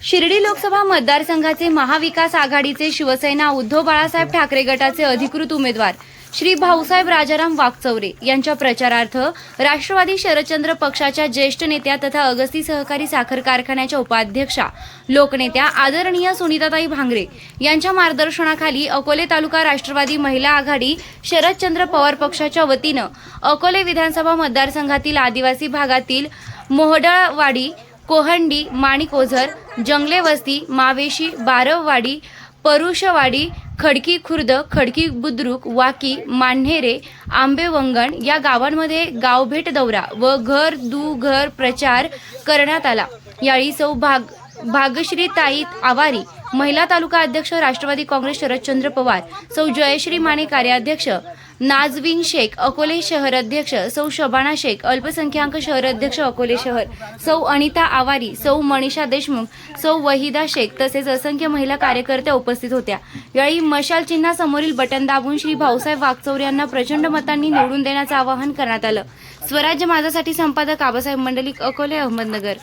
शिर्डी लोकसभा मतदारसंघाचे महाविकास आघाडीचे शिवसेना उद्धव बाळासाहेब ठाकरे गटाचे अधिकृत उमेदवार श्री भाऊसाहेब राजाराम वाकचौरे यांच्या प्रचारार्थ राष्ट्रवादी शरदचंद्र पक्षाच्या ज्येष्ठ नेत्या तथा अगस्ती सहकारी साखर कारखान्याच्या उपाध्यक्षा लोकनेत्या आदरणीय सुनीताताई भांगरे यांच्या मार्गदर्शनाखाली अकोले तालुका राष्ट्रवादी महिला आघाडी शरदचंद्र पवार पक्षाच्या वतीनं अकोले विधानसभा मतदारसंघातील आदिवासी भागातील मोहडळवाडी कोहंडी माणिक ओझर जंगले वस्ती मावेशी बारववाडी परुषवाडी खडकी खुर्द खडकी बुद्रुक वाकी मान्हेरे आंबेवंगण या गावांमध्ये गावभेट दौरा व घर दू घर प्रचार करण्यात आला. यावेळी सौ भाग भागश्री ताई आवारी महिला तालुका अध्यक्ष राष्ट्रवादी काँग्रेस शरदचंद्र पवार सौ जयश्री माने कार्याध्यक्ष नाजविन शेख अकोले शहर अध्यक्ष सौ शबाना शेख अल्पसंख्याक शहर अध्यक्ष अकोले शहर सौ अनिता आवारी सौ मनीषा देशमुख सौ वहिदा शेख तसेच असंख्य महिला कार्यकर्त्या उपस्थित होत्या. यावेळी मशाल चिन्हासमोरील बटन दाबून श्री भाऊसाहेब वागचौर यांना प्रचंड मतांनी निवडून देण्याचं आवाहन करण्यात आलं. स्वराज्य माझासाठी संपादक आबासाहेब मंडलिक अकोले अहमदनगर.